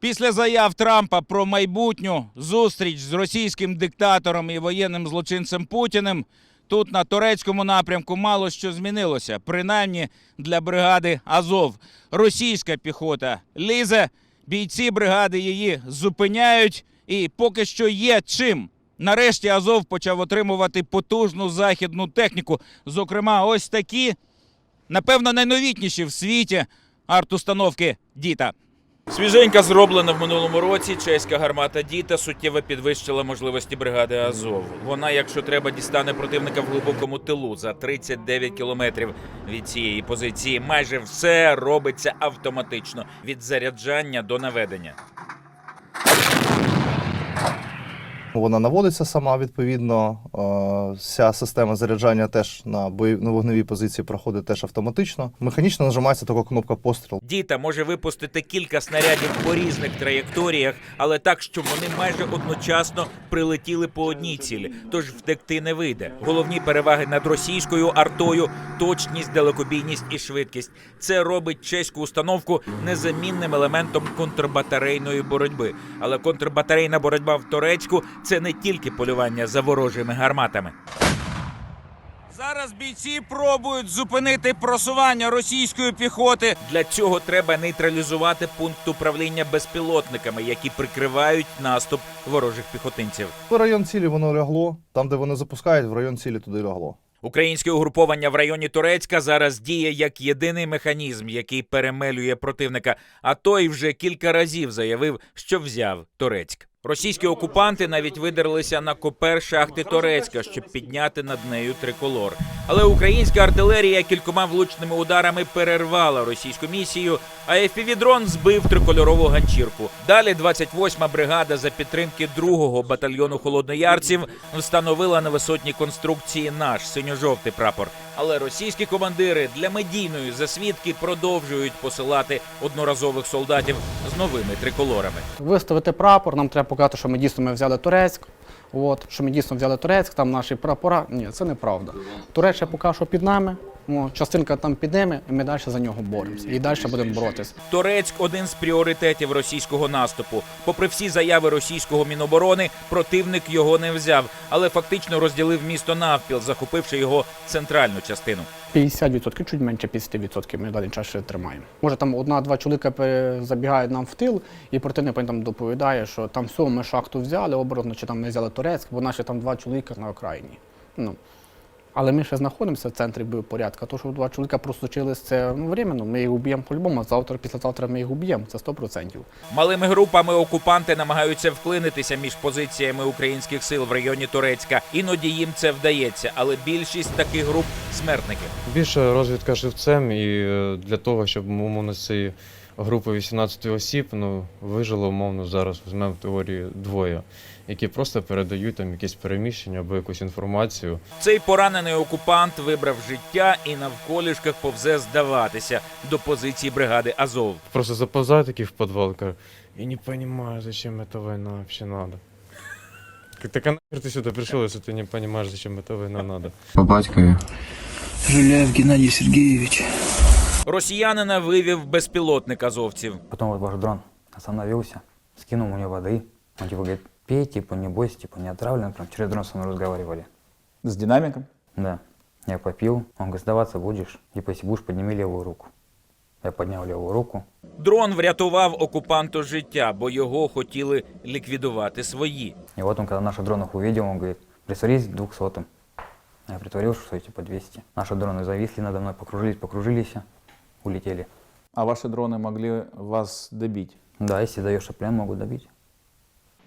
Після заяв Трампа про майбутню зустріч з російським диктатором і воєнним злочинцем Путіним тут на турецькому напрямку мало що змінилося, принаймні для бригади Азов. Російська піхота лізе, бійці бригади її зупиняють, і поки що є чим. Нарешті Азов почав отримувати потужну західну техніку, зокрема, ось такі, напевно, найновітніші в світі арт-установки Діта. Свіженька зроблена в минулому році. Чеська гармата Діта суттєво підвищила можливості бригади Азов. Вона, якщо треба, дістане противника в глибокому тилу за 39 кілометрів від цієї позиції. Майже все робиться автоматично від заряджання до наведення. Вона наводиться сама відповідно. Е, Вся система заряджання теж на бої на вогневій позиції проходить теж автоматично. Механічно нажимається така кнопка постріл. Діта може випустити кілька снарядів по різних траєкторіях, але так, щоб вони майже одночасно прилетіли по одній цілі, тож втекти не вийде. Головні переваги над російською артою точність, далекобійність і швидкість. Це робить чеську установку незамінним елементом контрбатарейної боротьби. Але контрбатарейна боротьба в Турецьку це не тільки полювання за ворожими гарматами. Зараз бійці пробують зупинити просування російської піхоти. Для цього треба нейтралізувати пункт управління безпілотниками, які прикривають наступ ворожих піхотинців. В район цілі воно лягло. Там, де вони запускають, в район цілі туди лягло. Українське угруповання в районі Турецька зараз діє як єдиний механізм, який перемелює противника. А той вже кілька разів заявив, що взяв Турецьк. Російські окупанти навіть видерлися на копер шахти Турецька, щоб підняти над нею триколор. Але українська артилерія кількома влучними ударами перервала російську місію, а FPV-дрон збив трикольорову ганчірку. Далі 28-ма бригада за підтримки 2-го батальйону холодноярців встановила на висотній конструкції наш синьо-жовтий прапор. Але російські командири для медійної засвідки продовжують посилати одноразових солдатів з новими триколорами. Виставити прапор, нам треба показати, що ми дійсно ми взяли Турецьк. От, що ми дійсно взяли Турецьк, там наші прапора. Ні, це неправда. Туреччина поки що під нами, о, частинка там під ними, і ми далі за нього боремося. І далі будемо боротися. Торецьк один з пріоритетів російського наступу. Попри всі заяви російського міноборони, противник його не взяв, але фактично розділив місто навпіл, захопивши його центральну частину. 50%, чуть менше 50% ми далі час ще тримаємо. Може там одна-два чоловіка забігають нам в тил, і противник там доповідає, що там все, ми шахту взяли, оборотно, чи там ми взяли Турецьк, бо наші там два чоловіка на окраїні. Ну. Але ми ще знаходимося в центрі порядку. То, що два чоловіка прослучились, це ну, временно. Ми їх уб'ємо по-любому. Завтра, післязавтра ми їх уб'ємо. Це 100%. Малими групами окупанти намагаються вклинитися між позиціями українських сил в районі Турецька. Іноді їм це вдається, але більшість таких груп смертники. Більше розвідка живцем, і е, для того, щоб умовно цієї групи 18 осіб ну, вижило, умовно, зараз візьмемо в теорії двоє, які просто передають там якісь переміщення або якусь інформацію. Цей поранений окупант вибрав життя і навколішках повзе здаватися до позиції бригади Азов. Просто заповзаю такий в підвал, кажу, я не розумію, зачем ця війна взагалі надо. Так а нахер ти сюди прийшов, якщо ти не розумієш, зачем ця війна надо? По батькові. Жиляев Геннадий Сергеевич. Росіянина вивів безпілотник азовців. Потом вот ваш дрон остановился, скинул мне воды. Он типа говорит, пей, типа, не бойся, типа, не отравлен. Прям через дрон со мной разговаривали. С динамиком? Да. Я попил. Он говорит, сдаваться будешь? Типа, если будешь, подними левую руку. Я поднял левую руку. Дрон врятував окупанту життя, бо його хотіли ліквідувати свої. И вот он, когда наших дронов увидел, он говорит, притворись двухсотым. Я притворился, что типа 200. Наши дроны зависли надо мной, покружились, покружились, улетели. А ваши дроны могли вас добить? Да, если даешь плен, могут добить.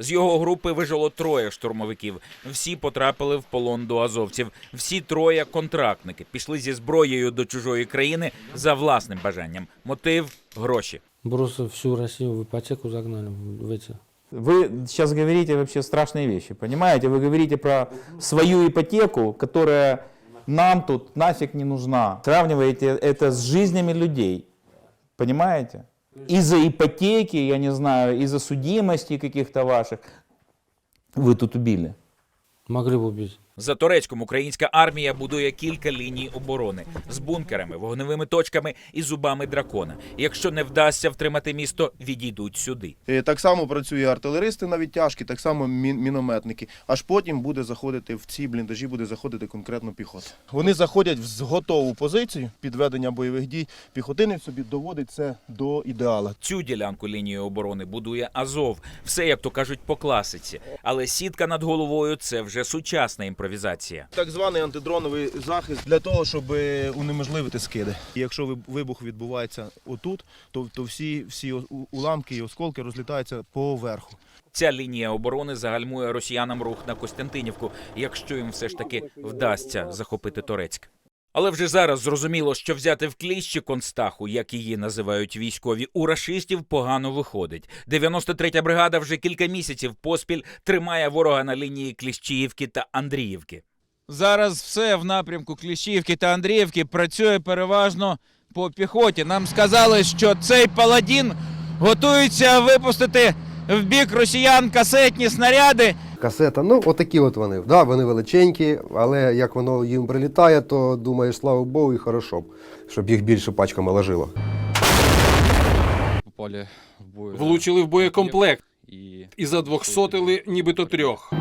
З його групи вижило троє штурмовиків. Всі потрапили в полон до азовців. Всі троє контрактники пішли зі зброєю до чужої країни за власним бажанням. Мотив гроші. Просто всю Россию в ипотеку загнали в эти. Вы сейчас говорите вообще страшные вещи, понимаете? Вы говорите про свою ипотеку, которая нам тут нафиг не нужна. Сравниваете это с жизнями людей, понимаете? Из-за ипотеки, я не знаю, из-за судимости каких-то ваших, вы тут убили. Могли бы убить. За Турецьком українська армія будує кілька ліній оборони з бункерами, вогневими точками і зубами дракона. Якщо не вдасться втримати місто, відійдуть сюди. Е, Так само працює артилеристи на відтяжки, так само мінометники. Аж потім буде заходити в ці бліндажі, буде заходити конкретно піхота. Вони заходять в готову позицію підведення бойових дій. Піхотинець собі доводить це до ідеала. Цю ділянку лінії оборони будує Азов. Все, як то кажуть, по класиці. Але сітка над головою це вже сучасна імпровізація. Так званий антидроновий захист для того, щоб унеможливити скиди. І якщо виб- вибух відбувається отут, то, то всі, всі уламки і осколки розлітаються поверху. Ця лінія оборони загальмує росіянам рух на Костянтинівку, якщо їм все ж таки вдасться захопити Торецьк. Але вже зараз зрозуміло, що взяти в кліщі Констаху, як її називають військові, у рашистів погано виходить. 93-я бригада вже кілька місяців поспіль тримає ворога на лінії Кліщіївки та Андріївки. Зараз все в напрямку Кліщіївки та Андріївки працює переважно по піхоті. Нам сказали, що цей паладін готується випустити в бік росіян касетні снаряди. Касета, ну отакі от вони. Да, вони величенькі, але як воно їм прилітає, то думаєш, слава Богу, і хорошо, б, щоб їх більше пачками ложило. Попали в бой. Влучили в боєкомплект і задвохсотили нібито трьох.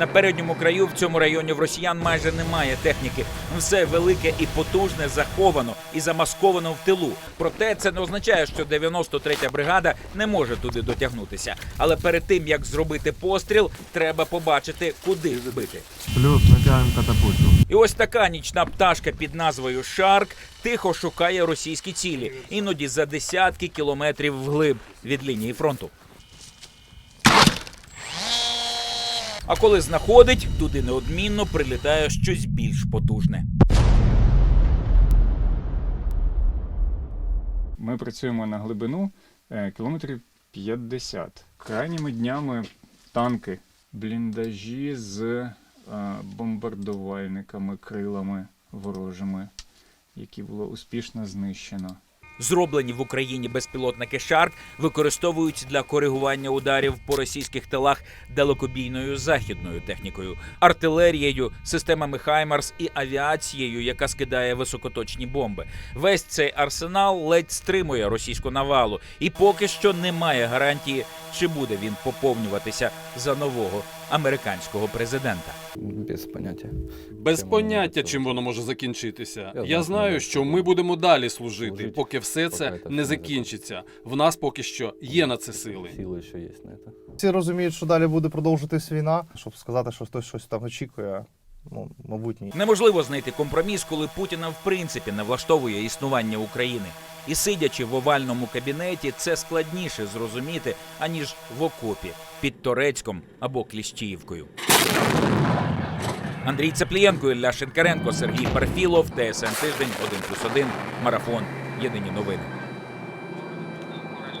На передньому краю в цьому районі в росіян майже немає техніки. Все велике і потужне заховано і замасковано в тилу. Проте це не означає, що 93-я бригада не може туди дотягнутися. Але перед тим як зробити постріл, треба побачити, куди збити. Плюс натягуємо катапульту. І ось така нічна пташка під назвою Шарк тихо шукає російські цілі, іноді за десятки кілометрів вглиб від лінії фронту. А коли знаходить, туди неодмінно прилітає щось більш потужне. Ми працюємо на глибину е, кілометрів 50. Крайніми днями танки, бліндажі з е, бомбардувальниками, крилами ворожими, які було успішно знищено. Зроблені в Україні безпілотники Шарк використовують для коригування ударів по російських тилах далекобійною західною технікою, артилерією, системами Хаймарс і авіацією, яка скидає високоточні бомби. Весь цей арсенал ледь стримує російську навалу, і поки що немає гарантії, чи буде він поповнюватися за нового американського президента. Без поняття. Без поняття, чим воно може закінчитися. Я знаю, що що ми будемо далі служити, поки все це не закінчиться. В нас поки що є на це сили. Сили ще є на це. Всі розуміють, що далі буде продовжитись війна. Щоб сказати, що хтось щось там очікує, ну, мабуть, ні. Неможливо знайти компроміс, коли Путіна в принципі не влаштовує існування України. І сидячи в овальному кабінеті, це складніше зрозуміти, аніж в окопі під Торецьком або Кліщіївкою. Андрій Цеплієнко, Ілля Шинкаренко, Сергій Парфілов, ТСН Тиждень, 1+,1, Марафон. Єдині новини.